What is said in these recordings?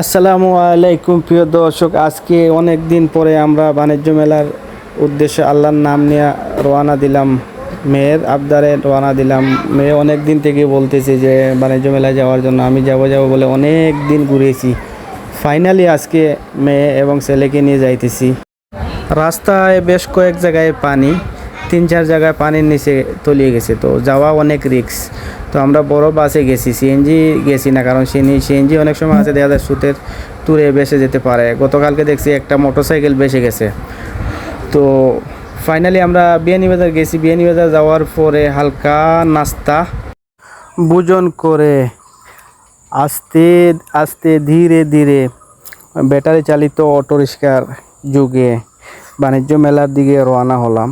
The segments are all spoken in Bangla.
আসসালামু আলাইকুম, প্রিয় দর্শক। আজকে অনেক দিন পরে আমরা বাণিজ্য মেলার উদ্দেশ্যে আল্লাহর নাম নিয়ে রওনা দিলাম মেয়ের আবদারে রওনা দিলাম। মেয়ে অনেক দিন থেকে বলতেছে যে, বাণিজ্য মেলায় যাওয়ার জন্য আমি যাব যাব বলে অনেক দিন ঘুরেছি। ফাইনালি আজকে মেয়ে এবং ছেলেকে নিয়ে যাইতেছি। রাস্তায় বেশ কয়েক জায়গায় পানি, তিন চার জায়গায় পানির নিচে তলিয়ে গেছে তো, যাওয়া অনেক রিক্স তো আমরা বড় বাসে গেছি সিএনজি গেছি না, কারণ সিএনজি অনেক সময় আছে দেখা যায় সুতের তুরে বেসে যেতে পারে। গতকালকে দেখছি একটা মোটরসাইকেল বেসে গেছে। তো ফাইনালি আমরা বিয়ানীবাজার গেছি। বিয়ানীবাজার যাওয়ার পরে হালকা নাস্তা, ভোজন করে আস্তে আস্তে ধীরে ধীরে ব্যাটারি চালিত অটোরিক্সার যুগে বাণিজ্য মেলার দিকে রওনা হলাম।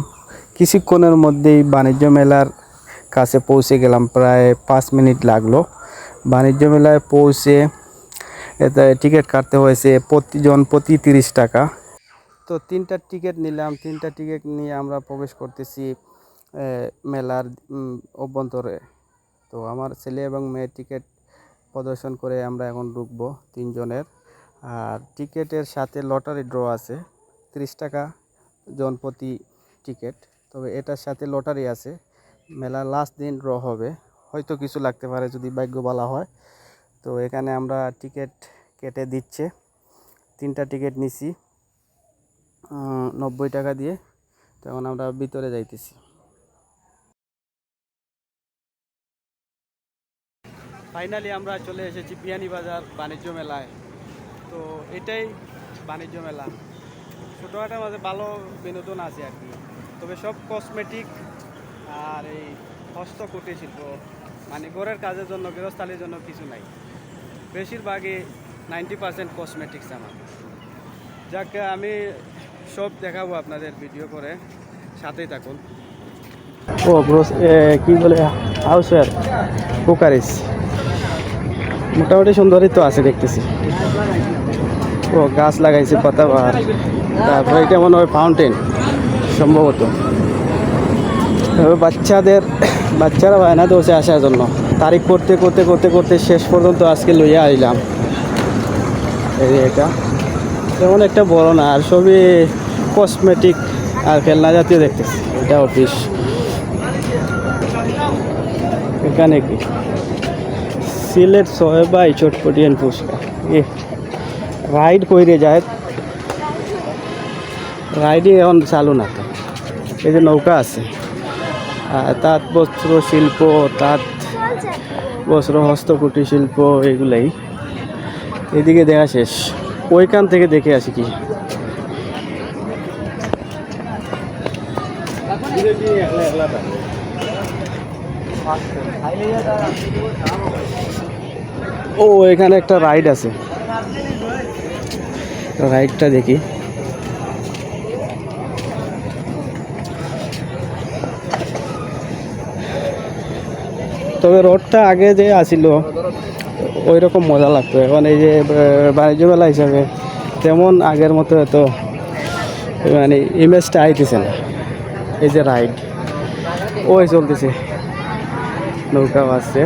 কিছুক্ষণের মধ্যেই বাণিজ্য মেলার কাছে পৌঁছে গেলাম, প্রায় পাঁচ মিনিট লাগল। বাণিজ্য মেলায় পৌঁছে এতে টিকিট কাটতে হয়েছে প্রতিজন প্রতি তিরিশ টাকা। তো তিনটা টিকিট নিলাম, তিনটা টিকিট নিয়ে আমরা প্রবেশ করতেছি মেলার অভ্যন্তরে। তো আমার ছেলে এবং মেয়ের টিকিট প্রদর্শন করে আমরা এখন ঢুকবো তিনজনের। আর টিকিটের সাথে লটারি ড্র আছে, তিরিশ টাকা জন প্রতি টিকিট। তবে এটার সাথে লটারি আছে মেলার লাস্ট দিন ড্র হবে। হয়তো কিছু লাগতে পারে যদি ভাগ্য বলা হয়। তো এখানে আমরা টিকিট কেটে দিচ্ছে। তিনটা টিকিট নিছি। নব্বই টাকা দিয়ে। তো এখন আমরা ভিতরে যাইতেছি। ফাইনালি আমরা চলে এসেছি বিয়ানীবাজার বাণিজ্য মেলায়। তো এটাই বাণিজ্য মেলা। ছোটোখাটোর মাঝে ভালো বিনোদন আছে আর কি। তবে সব কসমেটিক আর এই হস্তকুটির শিল্প মানে ঘরের কাজের জন্য, গৃহস্থালির জন্য কিছু নাই। বেশিরভাগই নাইনটি পার্সেন্ট কসমেটিক্স আমার। যাকে, আমি সব দেখাবো আপনাদের ভিডিও করে। সাথেই থাকুন। ও কি বলে হাউসওয়ার কুকারিস। মোটামুটি সুন্দরই তো আছে দেখতেছি। ও, গাছ লাগাইছে পাতাবাহার তারপরে এটা মনে হয় ফাউন্টেন সম্ভবত। বাচ্চাদের, বাচ্চারা বায়না দোষে আসার জন্য তারিখ করতে করতে করতে করতে শেষ পর্যন্ত আজকে লইয়া আইলাম। এই এটা। তেমন একটা বড় না, আর সবই কসমেটিক আর খেলনা জাতীয় দেখতেছি। এটা অফিস এখানে কি? সিলেট সোহেবাই চটপটিয়ান পুরস্কার এ রাইড কইরে যায়। রাইডই এখন চালু না এই যে নৌকা আছে। তাঁত, বস্ত্র, শিল্প, তাঁত, বস্ত্র হস্তকুটির শিল্প, এগুলাই। এদিকে দেখা শেষ। ওইখান থেকে দেখে আসি কি। ও, এখানে একটা রাইড আছে। রাইডটা দেখি। তবে রোডটা আগে যে আসিল ওই রকম মজা লাগতো। এখন এই যে বাণিজ্য মেলা হিসাবে তেমন আগের মতো এত মানে ইমেজটা আইতেছে না। এই যে রাইড ওই চলতেছে। নৌকা আসছে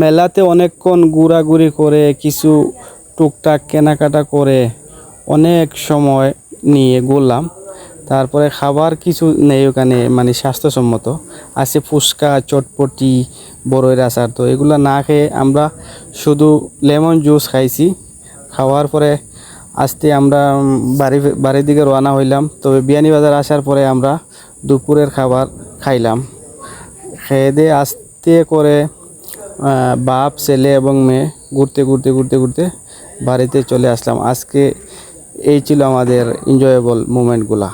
মেলাতে অনেকক্ষণ ঘোরাঘুরি করে, কিছু টুকটাক কেনাকাটা করে অনেক সময় নিয়ে ঘুরলাম তারপরে খাবার কিছু নেই ওখানে মানে স্বাস্থ্যসম্মত। আছে ফুচকা, চটপটি, বড়ইয়ের আচার। তো এগুলো না খেয়ে আমরা শুধু লেমন জুস খাইছি। খাওয়ার পরে আস্তে আমরা বাড়ি, বাড়ির দিকে রওনা হইলাম। তবে বিয়ানীবাজার আসার পরে আমরা দুপুরের খাবার খাইলাম। খেয়ে দিয়ে আস্তে করে বাপ, ছেলে এবং মেয়ে ঘুরতে ঘুরতে ঘুরতে ঘুরতে বাড়িতে চলে আসলাম। আজকে এই ছিল আমাদের এনজয়েবল মুমেন্টগুলা